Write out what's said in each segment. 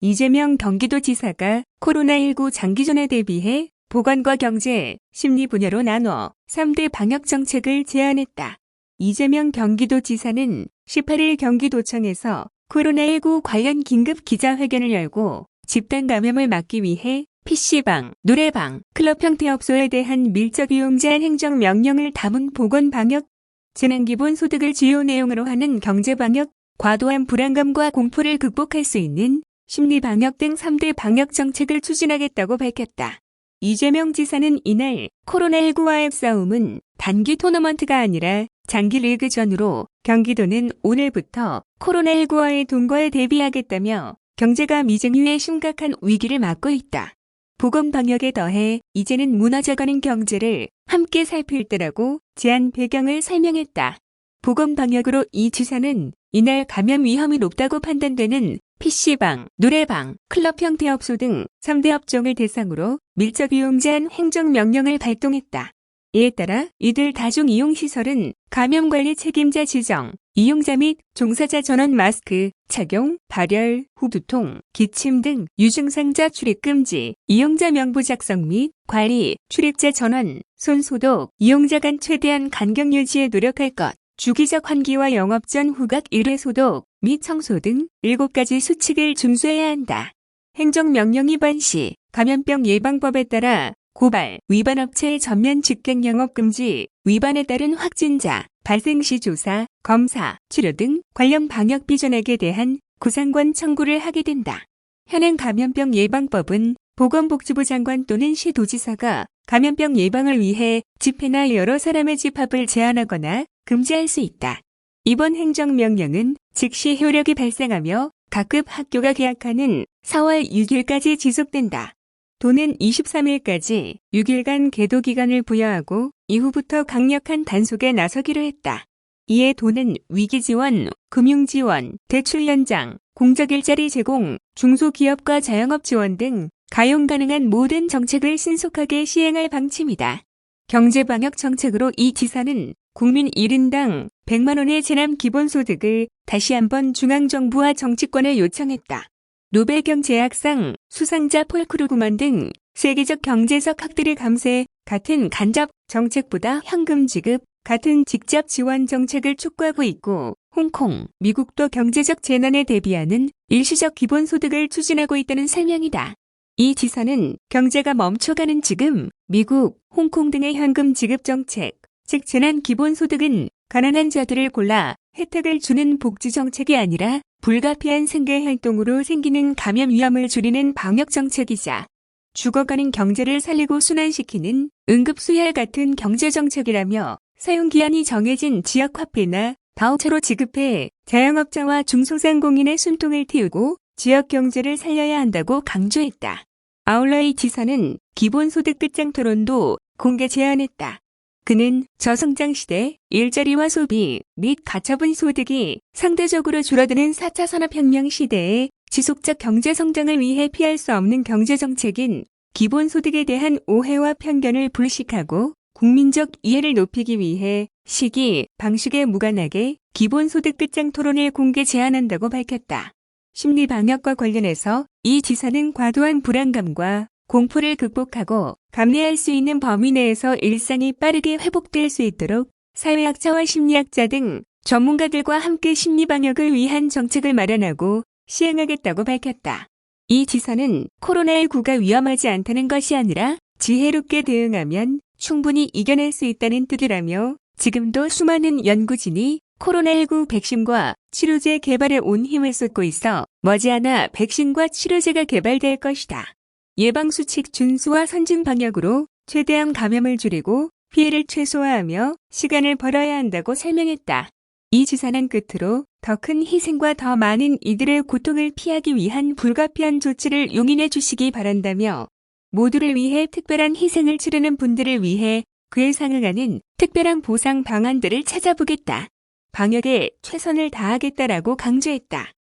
이재명 경기도지사가 코로나19 장기전에 대비해 보건과 경제, 심리 분야로 나눠 3대 방역 정책을 제안했다. 이재명 경기도지사는 18일 경기도청에서 코로나19 관련 긴급 기자회견을 열고 집단 감염을 막기 위해 PC방, 노래방, 클럽 형태 업소에 대한 밀접 이용 제한 행정 명령을 담은 보건 방역, 재난 기본 소득을 주요 내용으로 하는 경제 방역, 과도한 불안감과 공포를 극복할 수 있는 심리 방역 등 3대 방역 정책을 추진하겠다고 밝혔다. 이재명 지사는 이날 코로나19와의 싸움은 단기 토너먼트가 아니라 장기 리그 전으로 경기도는 오늘부터 코로나19와의 동거에 대비하겠다며 경제가 미증유의 심각한 위기를 맞고 있다. 보건 방역에 더해 이제는 무너져가는 경제를 함께 살필 때라고 제안 배경을 설명했다. 보건 방역으로 이 지사는 이날 감염 위험이 높다고 판단되는 PC방, 노래방, 클럽 형태 업소 등 3대 업종을 대상으로 밀접 이용 제한 행정 명령을 발동했다. 이에 따라 이들 다중 이용 시설은 감염 관리 책임자 지정, 이용자 및 종사자 전원 마스크 착용, 발열, 후두통, 기침 등 유증상자 출입 금지, 이용자 명부 작성 및 관리, 출입자 전원, 손 소독, 이용자 간 최대한 간격 유지에 노력할 것, 주기적 환기와 영업 전 후각 1회 소독 및 청소 등 7가지 수칙을 준수해야 한다. 행정명령 위반 시 감염병 예방법에 따라 고발, 위반 업체의 전면 직행 영업 금지, 위반에 따른 확진자, 발생 시 조사, 검사, 치료 등 관련 방역 비전액에 대한 구상권 청구를 하게 된다. 현행 감염병 예방법은 보건복지부 장관 또는 시도지사가 감염병 예방을 위해 집회나 여러 사람의 집합을 제한하거나 금지할 수 있다. 이번 행정명령은 즉시 효력이 발생하며 각급 학교가 개학하는 4월 6일까지 지속된다. 도는 23일까지 6일간 계도 기간을 부여하고 이후부터 강력한 단속에 나서기로 했다. 이에 도는 위기 지원, 금융 지원, 대출 연장, 공적 일자리 제공, 중소기업과 자영업 지원 등 가용 가능한 모든 정책을 신속하게 시행할 방침이다. 경제방역 정책으로 이 지사는 국민 1인당 100만 원의 재난 기본소득을 다시 한번 중앙정부와 정치권에 요청했다. 노벨 경제학상 수상자 폴 크루그만 등 세계적 경제적 학들을 감세 같은 간접 정책보다 현금 지급 같은 직접 지원 정책을 촉구하고 있고 홍콩, 미국도 경제적 재난에 대비하는 일시적 기본소득을 추진하고 있다는 설명이다. 이 지사는 경제가 멈춰가는 지금 미국, 홍콩 등의 현금 지급 정책, 즉 재난 기본소득은 가난한 자들을 골라 혜택을 주는 복지 정책이 아니라 불가피한 생계 활동으로 생기는 감염 위험을 줄이는 방역 정책이자 죽어가는 경제를 살리고 순환시키는 응급 수혈 같은 경제 정책이라며 사용 기한이 정해진 지역 화폐나 바우처로 지급해 자영업자와 중소상공인의 숨통을 틔우고 지역 경제를 살려야 한다고 강조했다. 아울러 이 지사는 기본소득 끝장 토론도 공개 제안했다. 그는 저성장 시대 일자리와 소비 및 가처분 소득이 상대적으로 줄어드는 4차 산업혁명 시대에 지속적 경제 성장을 위해 피할 수 없는 경제 정책인 기본소득에 대한 오해와 편견을 불식하고 국민적 이해를 높이기 위해 시기, 방식에 무관하게 기본소득 끝장 토론을 공개 제안한다고 밝혔다. 심리 방역과 관련해서 이 지사는 과도한 불안감과 공포를 극복하고 감내할 수 있는 범위 내에서 일상이 빠르게 회복될 수 있도록 사회학자와 심리학자 등 전문가들과 함께 심리 방역을 위한 정책을 마련하고 시행하겠다고 밝혔다. 이 지사는 코로나19가 위험하지 않다는 것이 아니라 지혜롭게 대응하면 충분히 이겨낼 수 있다는 뜻이라며 지금도 수많은 연구진이 코로나19 백신과 치료제 개발에 온 힘을 쏟고 있어 머지않아 백신과 치료제가 개발될 것이다. 예방수칙 준수와 선진 방역으로 최대한 감염을 줄이고 피해를 최소화하며 시간을 벌어야 한다고 설명했다. 이 지사는 끝으로 더 큰 희생과 더 많은 이들의 고통을 피하기 위한 불가피한 조치를 용인해 주시기 바란다며 모두를 위해 특별한 희생을 치르는 분들을 위해 그에 상응하는 특별한 보상 방안들을 찾아보겠다. 방역에 최선을 다하겠다라고 강조했다.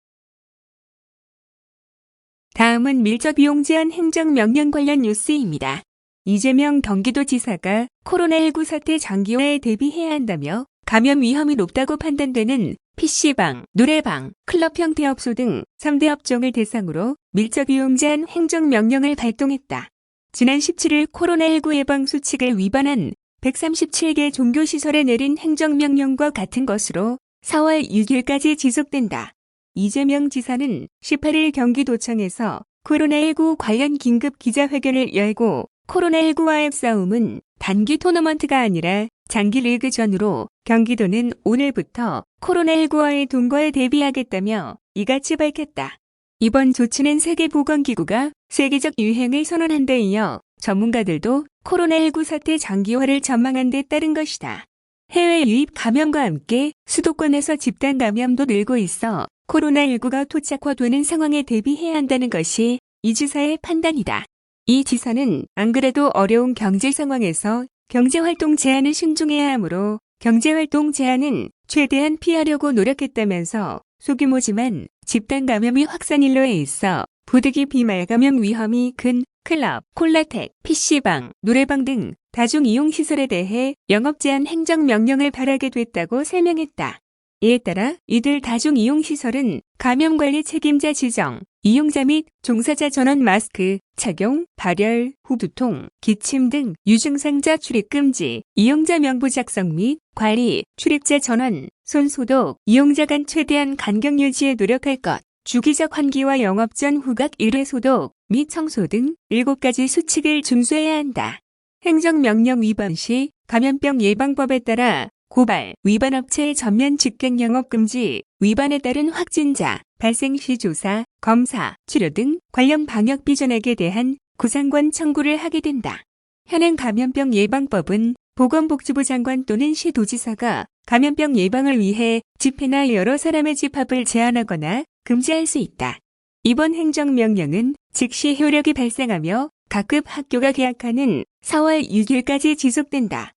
다음은 밀접 이용 제한 행정명령 관련 뉴스입니다. 이재명 경기도지사가 코로나19 사태 장기화에 대비해야 한다며 감염 위험이 높다고 판단되는 PC방, 노래방, 클럽 형태 업소 등 3대 업종을 대상으로 밀접 이용제한 행정명령을 발동했다. 지난 17일 코로나19 예방 수칙을 위반한 137개 종교시설에 내린 행정명령과 같은 것으로 4월 6일까지 지속된다. 이재명 지사는 18일 경기도청에서 코로나19 관련 긴급 기자회견을 열고 코로나19와의 싸움은 단기 토너먼트가 아니라 장기 리그 전으로 경기도는 오늘부터 코로나19와의 동거에 대비하겠다며 이같이 밝혔다. 이번 조치는 세계보건기구가 세계적 유행을 선언한 데 이어 전문가들도 코로나19 사태 장기화를 전망한 데 따른 것이다. 해외 유입 감염과 함께 수도권에서 집단 감염도 늘고 있어 코로나19가 토착화되는 상황에 대비해야 한다는 것이 이 지사의 판단이다. 이 지사는 안 그래도 어려운 경제 상황에서 경제활동 제한을 신중해야 하므로 경제활동 제한은 최대한 피하려고 노력했다면서 소규모지만 집단 감염이 확산 일로에 있어 부득이 비말 감염 위험이 큰 클럽, 콜라텍, PC방, 노래방 등 다중 이용 시설에 대해 영업 제한 행정 명령을 발하게 됐다고 설명했다. 이에 따라 이들 다중 이용 시설은 감염 관리 책임자 지정, 이용자 및 종사자 전원 마스크 착용, 발열, 후 두통, 기침 등 유증상자 출입 금지, 이용자 명부 작성 및 관리, 출입자 전원, 손 소독, 이용자 간 최대한 간격 유지에 노력할 것, 주기적 환기와 영업 전 후각 1회 소독 및 청소 등 7가지 수칙을 준수해야 한다. 행정명령 위반 시 감염병 예방법에 따라 고발, 위반 업체의 전면 직행 영업 금지, 위반에 따른 확진자, 발생 시 조사, 검사, 치료 등 관련 방역 비전액에 대한 구상권 청구를 하게 된다. 현행 감염병 예방법은 보건복지부 장관 또는 시도지사가 감염병 예방을 위해 집회나 여러 사람의 집합을 제한하거나 금지할 수 있다. 이번 행정명령은 즉시 효력이 발생하며 각급 학교가 개학하는 4월 6일까지 지속된다.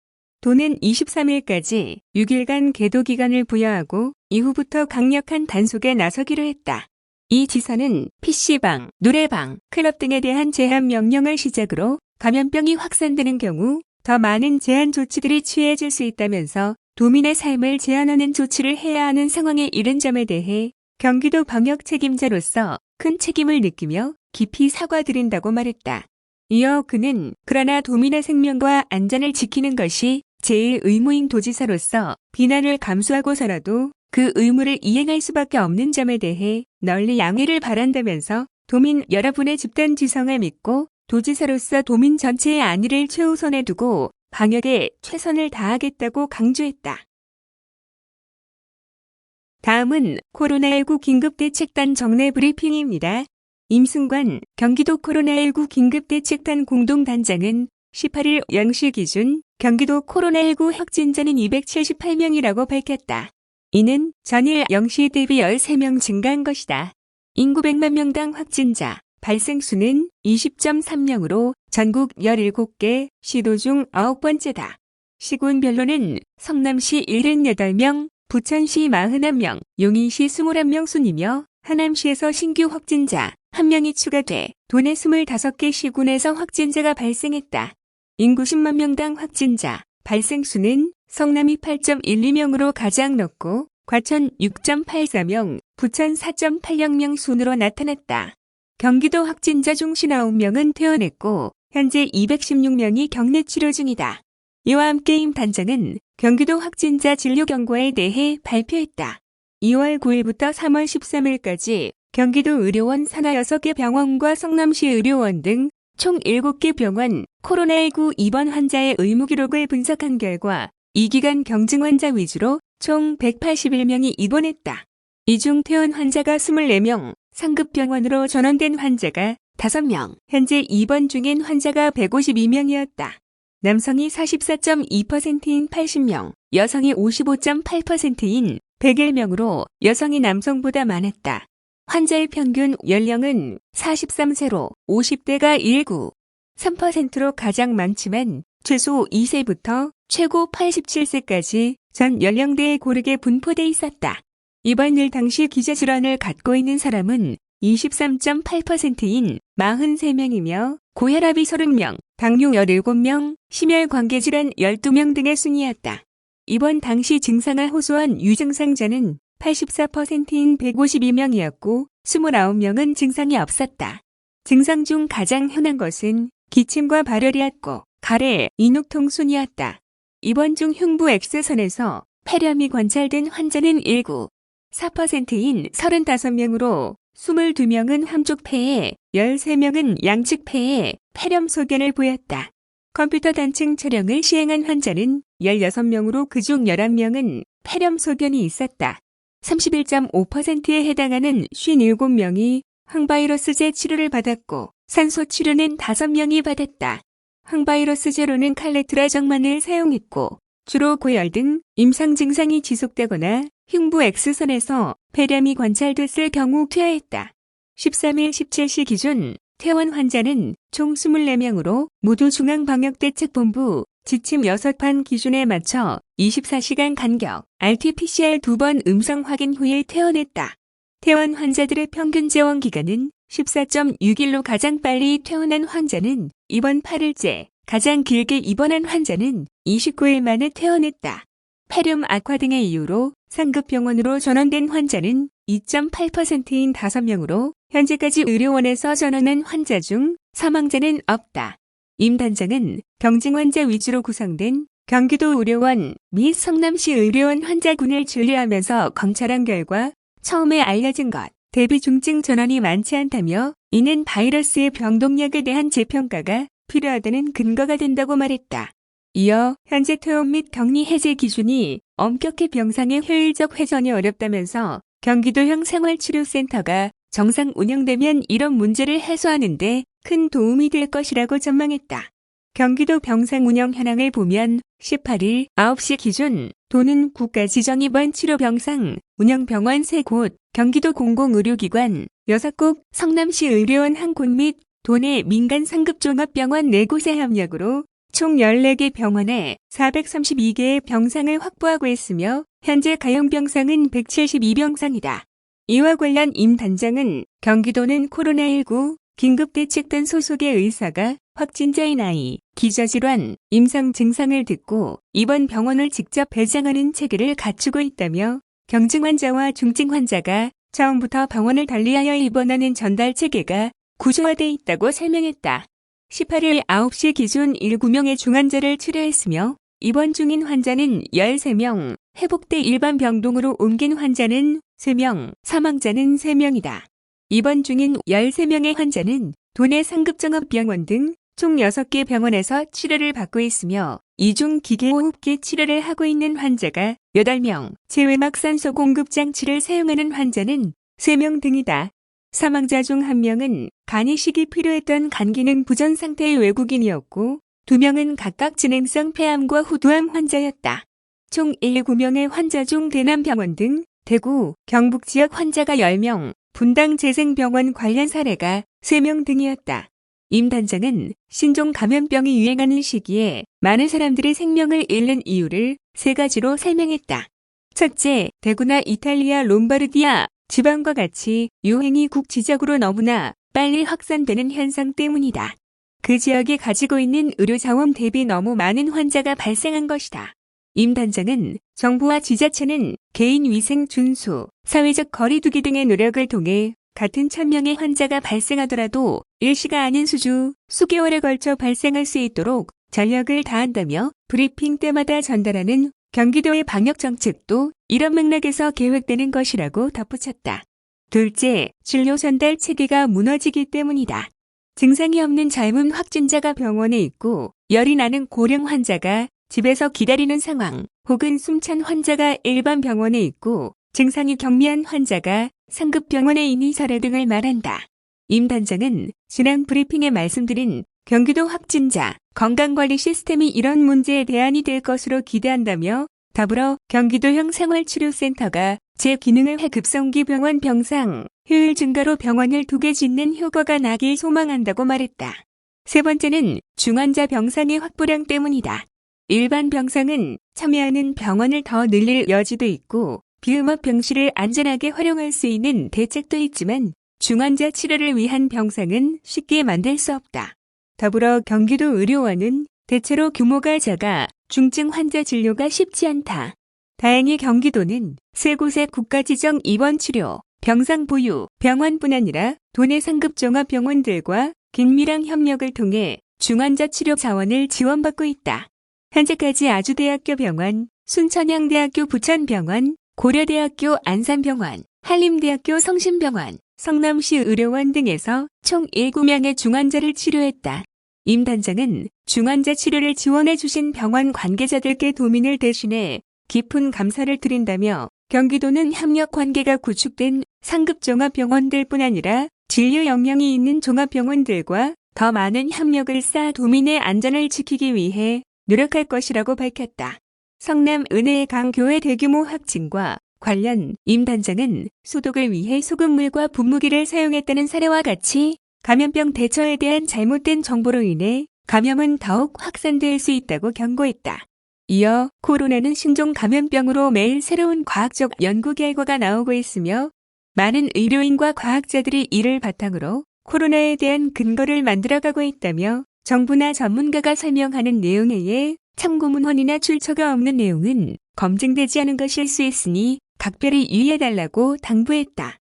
도는 23일까지 6일간 계도 기간을 부여하고 이후부터 강력한 단속에 나서기로 했다. 이 지사는 PC방, 노래방, 클럽 등에 대한 제한 명령을 시작으로 감염병이 확산되는 경우 더 많은 제한 조치들이 취해질 수 있다면서 도민의 삶을 제한하는 조치를 해야 하는 상황에 이른 점에 대해 경기도 방역 책임자로서 큰 책임을 느끼며 깊이 사과드린다고 말했다. 이어 그는 그러나 도민의 생명과 안전을 지키는 것이 제일 의무인 도지사로서 비난을 감수하고서라도 그 의무를 이행할 수밖에 없는 점에 대해 널리 양해를 바란다면서 도민 여러분의 집단 지성을 믿고 도지사로서 도민 전체의 안위를 최우선에 두고 방역에 최선을 다하겠다고 강조했다. 다음은 코로나19 긴급대책단 정례 브리핑입니다. 임승관 경기도 코로나19 긴급대책단 공동단장은 18일 0시 기준 경기도 코로나19 확진자는 278명이라고 밝혔다. 이는 전일 0시 대비 13명 증가한 것이다. 인구 100만 명당 확진자, 발생 수는 20.3명으로 전국 17개, 시도 중 9번째다. 시군별로는 성남시 78명, 부천시 41명, 용인시 21명 순이며 하남시에서 신규 확진자 1명이 추가돼 도내 25개 시군에서 확진자가 발생했다. 인구 10만 명당 확진자, 발생 수는 성남이 8.12명으로 가장 높고 과천 6.84명, 부천 4.80명 순으로 나타났다. 경기도 확진자 중 59명은 퇴원했고 현재 216명이 격리 치료 중이다. 이와 함께 임 단장은 경기도 확진자 진료 경과에 대해 발표했다. 2월 9일부터 3월 13일까지 경기도 의료원 산하 6개 병원과 성남시 의료원 등 총 7개 병원 코로나19 입원 환자의 의무 기록을 분석한 결과 이 기간 경증 환자 위주로 총 181명이 입원했다. 이 중 퇴원 환자가 24명, 상급병원으로 전원된 환자가 5명, 현재 입원 중인 환자가 152명이었다. 남성이 44.2%인 80명, 여성이 55.8%인 101명으로 여성이 남성보다 많았다. 환자의 평균 연령은 43세로 50대가 19, 3%로 가장 많지만 최소 2세부터 최고 87세까지 전 연령대에 고르게 분포돼 있었다. 이번 일 당시 기저 질환을 갖고 있는 사람은 23.8%인 43명이며 고혈압이 30명, 당뇨 17명, 심혈관계 질환 12명 등의 순이었다. 입원 당시 증상을 호소한 유증상자는 84%인 152명이었고 29명은 증상이 없었다. 증상 중 가장 흔한 것은 기침과 발열이었고 가래, 인후통 순이었다. 입원 중 흉부 X선에서 폐렴이 관찰된 환자는 19, 4%인 35명으로 22명은 한쪽 폐에 13명은 양측 폐에 폐렴 소견을 보였다. 컴퓨터 단층 촬영을 시행한 환자는 16명으로 그중 11명은 폐렴 소견이 있었다. 31.5%에 해당하는 57명이 항바이러스제 치료를 받았고 산소 치료는 5명이 받았다. 항바이러스제로는 칼레트라 정만을 사용했고 주로 고열 등 임상 증상이 지속되거나 흉부 X선에서 폐렴이 관찰됐을 경우 투여했다. 13일 17시 기준 퇴원 환자는 총 24명으로 모두 중앙방역대책본부 지침 6판 기준에 맞춰 24시간 간격 RT-PCR 두 번 음성 확인 후에 퇴원했다. 퇴원 환자들의 평균 재원 기간은 14.6일로 가장 빨리 퇴원한 환자는 입원 8일째, 가장 길게 입원한 환자는 29일 만에 퇴원했다. 폐렴 악화 등의 이유로 상급 병원으로 전원된 환자는 2.8%인 5명으로 현재까지 의료원에서 전원한 환자 중 사망자는 없다. 임 단장은 경증 환자 위주로 구성된 경기도 의료원 및 성남시 의료원 환자군을 진료하면서 검찰한 결과 처음에 알려진 것 대비 중증 전환이 많지 않다며 이는 바이러스의 병동력에 대한 재평가가 필요하다는 근거가 된다고 말했다. 이어 현재 퇴원 및 격리 해제 기준이 엄격히 병상의 효율적 회전이 어렵다면서 경기도형 생활치료센터가 정상 운영되면 이런 문제를 해소하는데 큰 도움이 될 것이라고 전망했다. 경기도 병상 운영 현황을 보면 18일 9시 기준 도는 국가 지정 입원 치료 병상 운영 병원 3곳, 경기도 공공의료기관 6곳, 성남시 의료원 1곳 및 도내 민간 상급 종합병원 4곳의 협력으로 총 14개 병원에 432개의 병상을 확보하고 있으며 현재 가용 병상은 172병상이다. 이와 관련 임 단장은 경기도는 코로나19 긴급대책단 소속의 의사가 확진자인 아이, 기저질환, 임상 증상을 듣고 이번 병원을 직접 배정하는 체계를 갖추고 있다며 경증 환자와 중증 환자가 처음부터 병원을 달리하여 입원하는 전달 체계가 구조화돼 있다고 설명했다. 18일 9시 기준 7명의 중환자를 치료했으며 입원 중인 환자는 13명, 회복돼 일반 병동으로 옮긴 환자는 3명, 사망자는 3명이다. 입원 중인 13명의 환자는 도내 상급종합병원 등 총 6개 병원에서 치료를 받고 있으며 이중 기계호흡기 치료를 하고 있는 환자가 8명, 제외막 산소 공급 장치를 사용하는 환자는 3명 등이다. 사망자 중 1명은 간 이식이 필요했던 간 기능 부전 상태의 외국인이었고 2명은 각각 진행성 폐암과 후두암 환자였다. 총 19명의 환자 중 대남병원 등 대구, 경북 지역 환자가 10명, 분당 재생병원 관련 사례가 3명 등이었다. 임 단장은 신종 감염병이 유행하는 시기에 많은 사람들이 생명을 잃는 이유를 세 가지로 설명했다. 첫째, 대구나 이탈리아 롬바르디아 지방과 같이 유행이 국지적으로 너무나 빨리 확산되는 현상 때문이다. 그 지역이 가지고 있는 의료 자원 대비 너무 많은 환자가 발생한 것이다. 임 단장은 정부와 지자체는 개인 위생 준수, 사회적 거리두기 등의 노력을 통해 같은 천명의 환자가 발생하더라도 일시가 아닌 수주, 수개월에 걸쳐 발생할 수 있도록 전력을 다한다며 브리핑 때마다 전달하는 경기도의 방역 정책도 이런 맥락에서 계획되는 것이라고 덧붙였다. 둘째, 진료 전달 체계가 무너지기 때문이다. 증상이 없는 젊은 확진자가 병원에 있고 열이 나는 고령 환자가 집에서 기다리는 상황 혹은 숨찬 환자가 일반 병원에 있고 증상이 경미한 환자가 상급 병원에 있는 사례 등을 말한다. 임 단장은 지난 브리핑에 말씀드린 경기도 확진자 건강관리 시스템이 이런 문제에 대안이 될 것으로 기대한다며 더불어 경기도형 생활치료센터가 제 기능을 해급성기 병원 병상 효율 증가로 병원을 두 개 짓는 효과가 나길 소망한다고 말했다. 세 번째는 중환자 병상의 확보량 때문이다. 일반 병상은 참여하는 병원을 더 늘릴 여지도 있고 비음압 병실을 안전하게 활용할 수 있는 대책도 있지만 중환자 치료를 위한 병상은 쉽게 만들 수 없다. 더불어 경기도 의료원은 대체로 규모가 작아 중증 환자 진료가 쉽지 않다. 다행히 경기도는 세 곳의 국가지정 입원 치료, 병상 보유, 병원뿐 아니라 도내 상급 종합병원들과 긴밀한 협력을 통해 중환자 치료 자원을 지원받고 있다. 현재까지 아주대학교 병원, 순천향대학교 부천병원, 고려대학교 안산병원, 한림대학교 성심병원, 성남시 의료원 등에서 총 7명의 중환자를 치료했다. 임 단장은 중환자 치료를 지원해 주신 병원 관계자들께 도민을 대신해 깊은 감사를 드린다며 경기도는 협력 관계가 구축된 상급 종합병원들 뿐 아니라 진료 역량이 있는 종합병원들과 더 많은 협력을 쌓아 도민의 안전을 지키기 위해 노력할 것이라고 밝혔다. 성남 은혜의 강 교회 대규모 확진과 관련 임 단장은 소독을 위해 소금물과 분무기를 사용했다는 사례와 같이 감염병 대처에 대한 잘못된 정보로 인해 감염은 더욱 확산될 수 있다고 경고했다. 이어 코로나는 신종 감염병으로 매일 새로운 과학적 연구 결과가 나오고 있으며 많은 의료인과 과학자들이 이를 바탕으로 코로나에 대한 근거를 만들어가고 있다며 정부나 전문가가 설명하는 내용에 참고문헌이나 출처가 없는 내용은 검증되지 않은 것일 수 있으니 각별히 유의해달라고 당부했다.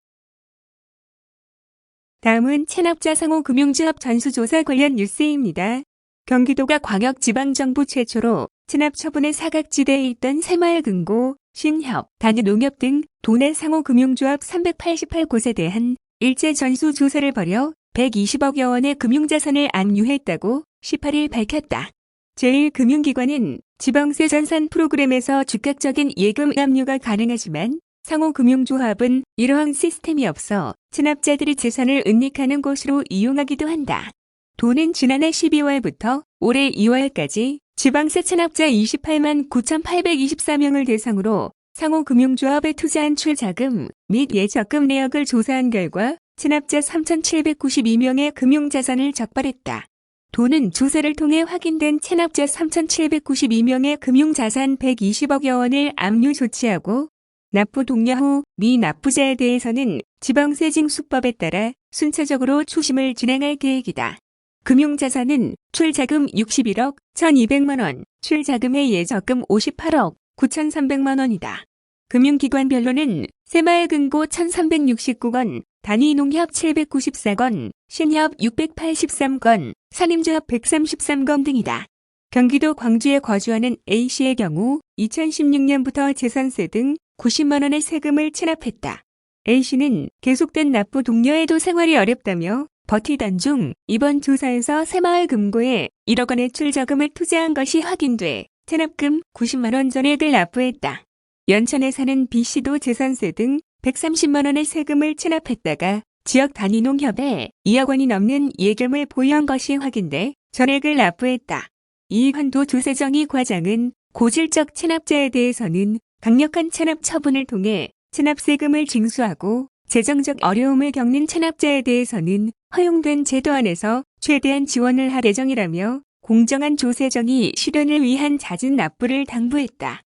다음은 체납자 상호 금융조합 전수조사 관련 뉴스입니다. 경기도가 광역지방정부 최초로 체납 처분의 사각지대에 있던 새마을금고, 신협, 단위농협 등 도내 상호 금융조합 388곳에 대한 일제 전수조사를 벌여 120억여 원의 금융자산을 압류했다고 18일 밝혔다. 제1금융기관은 지방세 전산 프로그램에서 즉각적인 예금 압류가 가능하지만 상호금융조합은 이러한 시스템이 없어 체납자들이 재산을 은닉하는 곳으로 이용하기도 한다. 도는 지난해 12월부터 올해 2월까지 지방세 체납자 28만 9,824명을 대상으로 상호금융조합에 투자한 출자금 및 예적금 내역을 조사한 결과 체납자 3,792명의 금융자산을 적발했다. 도는 조사를 통해 확인된 체납자 3,792명의 금융자산 120억여 원을 압류 조치하고 납부 독려 후 미 납부자에 대해서는 지방세 징수법에 따라 순차적으로 추심을 진행할 계획이다. 금융자산은 출자금 61억 1,200만 원, 출자금의 예적금 58억 9,300만 원이다. 금융기관별로는 새마을금고 1,369건, 단위농협 794건, 신협 683건, 산임조합 133건 등이다. 경기도 광주에 거주하는 A씨의 경우 2016년부터 재산세 등 90만 원의 세금을 체납했다. A씨는 계속된 납부 동료에도 생활이 어렵다며 버티던 중 이번 조사에서 새마을 금고에 1억 원의 출자금을 투자한 것이 확인돼 체납금 90만 원 전액을 납부했다. 연천에 사는 B씨도 재산세 등 130만 원의 세금을 체납했다가 지역 단위농협에 2억 원이 넘는 예금을 보유한 것이 확인돼 전액을 납부했다. 이환도 조세정의 과장은 고질적 체납자에 대해서는 강력한 체납 처분을 통해 체납세금을 징수하고 재정적 어려움을 겪는 체납자에 대해서는 허용된 제도 안에서 최대한 지원을 할 예정이라며 공정한 조세정의 실현을 위한 잦은 납부를 당부했다.